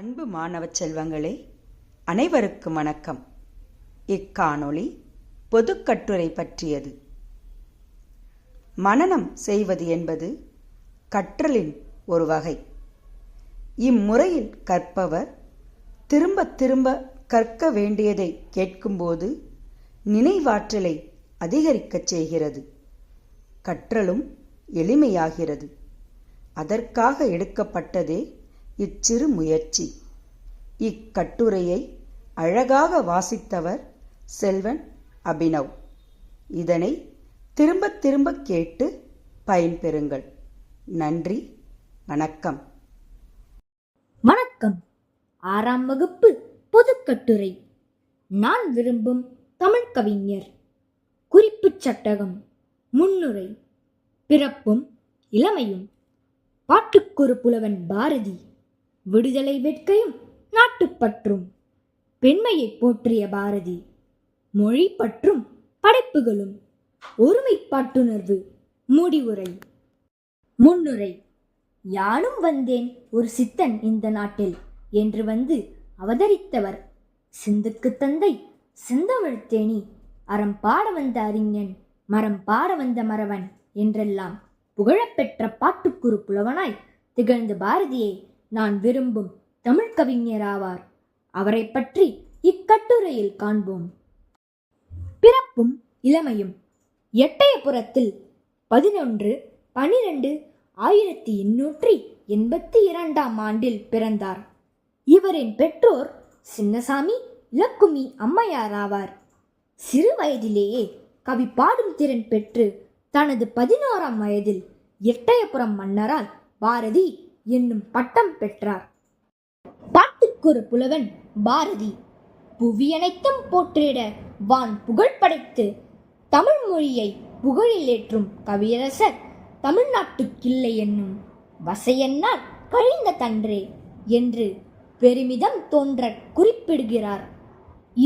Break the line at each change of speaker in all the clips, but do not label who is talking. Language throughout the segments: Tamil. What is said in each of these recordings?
அன்பு மாணவ செல்வங்களே அனைவருக்கும் வணக்கம் இக்காணொளி பொதுக்கட்டுரை பற்றியது மனநம் செய்வது என்பது கற்றலின் ஒரு வகை இம்முறையில் கற்பவர் திரும்ப திரும்ப கற்க வேண்டியதை கேட்கும்போது நினைவாற்றலை அதிகரிக்கச் செய்கிறது கற்றலும் எளிமையாகிறது அதற்காக எடுக்கப்பட்டதே இச்சிறு முயற்சி இக்கட்டுரையை அழகாக வாசித்தவர் செல்வன் அபினவ் இதனை திரும்ப திரும்ப கேட்டு பயன்பெறுங்கள் நன்றி வணக்கம்
வணக்கம் ஆறாம் வகுப்பு பொதுக்கட்டுரை நான் விரும்பும் தமிழ் கவிஞர் குறிப்பு சட்டகம் முன்னுரை பிறப்பும் இளமையும் பாட்டுக்கொரு புலவன் பாரதி விடுதலை வெட்கையும் நாட்டுப்பற்றும் பெண்மையை போற்றிய பாரதி மொழி பற்றும் படைப்புகளும் ஒருமைப்பாட்டுணர்வு முடிவுரை முன்னுரை யானும் வந்தேன் ஒரு சித்தன் இந்த நாட்டில் என்று வந்து அவதரித்தவர் சிந்துக்கு தந்தை சிந்தமிழ்த்தேனி அறம் பாட வந்த அறிஞன் மரம் பாட வந்த மறவன் என்றெல்லாம் புகழப்பெற்ற பாட்டுக்குறு புலவனாய் திகழ்ந்த பாரதியை நான் விரும்பும் தமிழ் கவிஞராவார் அவரை பற்றி இக்கட்டுரையில் காண்போம் பிறப்பும் இளமையும் எட்டயபுரத்தில் பதினொன்று பனிரெண்டு ஆயிரத்தி எண்ணூற்றி எண்பத்தி இரண்டாம் ஆண்டில் பிறந்தார் இவரின் பெற்றோர் சின்னசாமி இலக்குமி அம்மையார் ஆவார் சிறு வயதிலேயே கவி பாடும் திறன் பெற்று தனது பதினோராம் வயதில் எட்டயபுரம் மன்னரால் பாரதி என்னும் பட்டம் பெற்றார் பாட்டுக்கொரு புலவன் பாரதி புவியனைத்தும் போற்றிட வான் புகழ் படைத்து தமிழ் மொழியை புகழில் ஏற்றும் கவியரசர் தமிழ்நாட்டு கிள்ளை என்னும் வசையன்னால் கழிந்த தன்றே என்று பெருமிதம் தோன்ற குறிப்பிடுகிறார்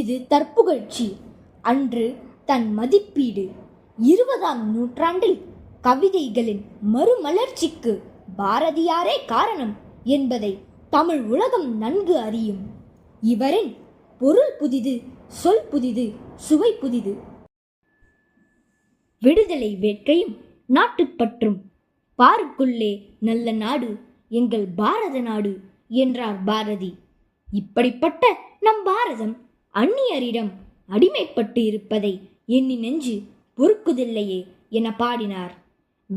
இது தற்புகழ்ச்சி அன்று தன் மதிப்பீடு இருபதாம் நூற்றாண்டில் கவிதைகளின் மறுமலர்ச்சிக்கு பாரதியாரே காரணம் என்பதை தமிழ் உலகம் நன்கு அறியும் இவரின் பொருள் புதிது சொல் புதிது சுவை புதிது விடுதலை வேட்கையும் நாட்டுப்பற்றும் பாருக்குள்ளே நல்ல நாடு எங்கள் பாரத நாடு என்றார் பாரதி இப்படிப்பட்ட நம் பாரதம் அந்நியரிடம் அடிமைப்பட்டு இருப்பதை எண்ணி நெஞ்சு பொறுக்குதில்லையே என பாடினார்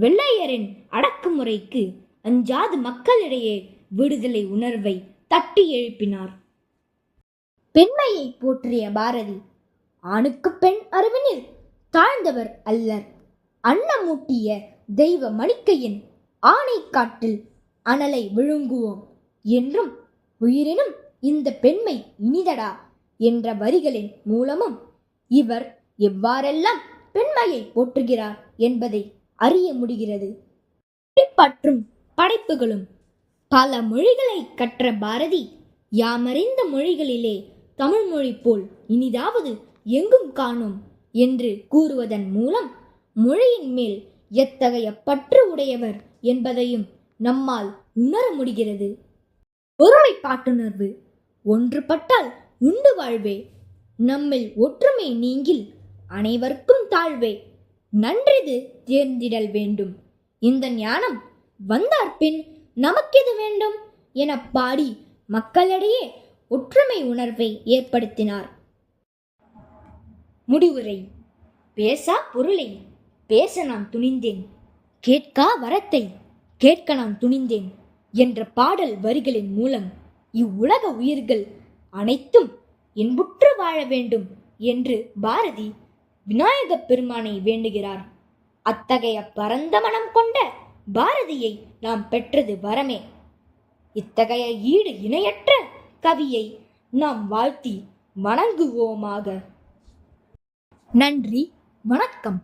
வெள்ளையரின் அடக்குமுறைக்கு அஞ்சாது மக்களிடையே விடுதலை உணர்வை தட்டி எழுப்பினார் பெண்மையை போற்றிய பாரதி ஆணுக்கு பெண் அருவினில் தாழ்ந்தவர் அல்லர் அன்னமூட்டிய தெய்வ மணிக்கையின் ஆணை காட்டில் அனலை விழுங்குவோம் என்றும் உயிரினும் இந்த பெண்மை இனிதடா என்ற வரிகளின் மூலமும் இவர் எவ்வாறெல்லாம் பெண்மையை போற்றுகிறார் என்பதை அறிய முடிகிறது பற்றும் படைப்புகளும் பல மொழிகளை கற்ற பாரதி யாமறிந்த மொழிகளிலே தமிழ் மொழி போல் இனிதாவது எங்கும் காணும் என்று கூறுவதன் மூலம் மொழியின் மேல் எத்தகைய பற்று உடையவர் என்பதையும் நம்மால் உணர முடிகிறது ஒருமைப்பாட்டுணர்வு ஒன்றுபட்டால் உண்டு வாழ்வே நம்மில் ஒற்றுமை நீங்கில் அனைவருக்கும் தாழ்வே நன்றிது தேர்ந்திடல் வேண்டும் இந்த ஞானம் வந்தார்பின் நமக்கெது வேண்டும் என பாடி மக்களிடையே ஒற்றுமை உணர்வை ஏற்படுத்தினார் முடிவுரை பேசா பொருளை பேச நான் துணிந்தேன் கேட்கா வரத்தை கேட்க நான் துணிந்தேன் என்ற பாடல் வரிகளின் மூலம் இவ்வுலக உயிர்கள் அனைத்தும் இன்புற்று வாழ வேண்டும் என்று பாரதி விநாயகப் பெருமானை வேண்டுகிறார் அத்தகைய பரந்த மனம் கொண்ட பாரதியை நாம் பெற்றது வரமே இத்தகைய ஈடு இணையற்ற கவியை நாம் வாழ்த்தி வணங்குவோமாக நன்றி வணக்கம்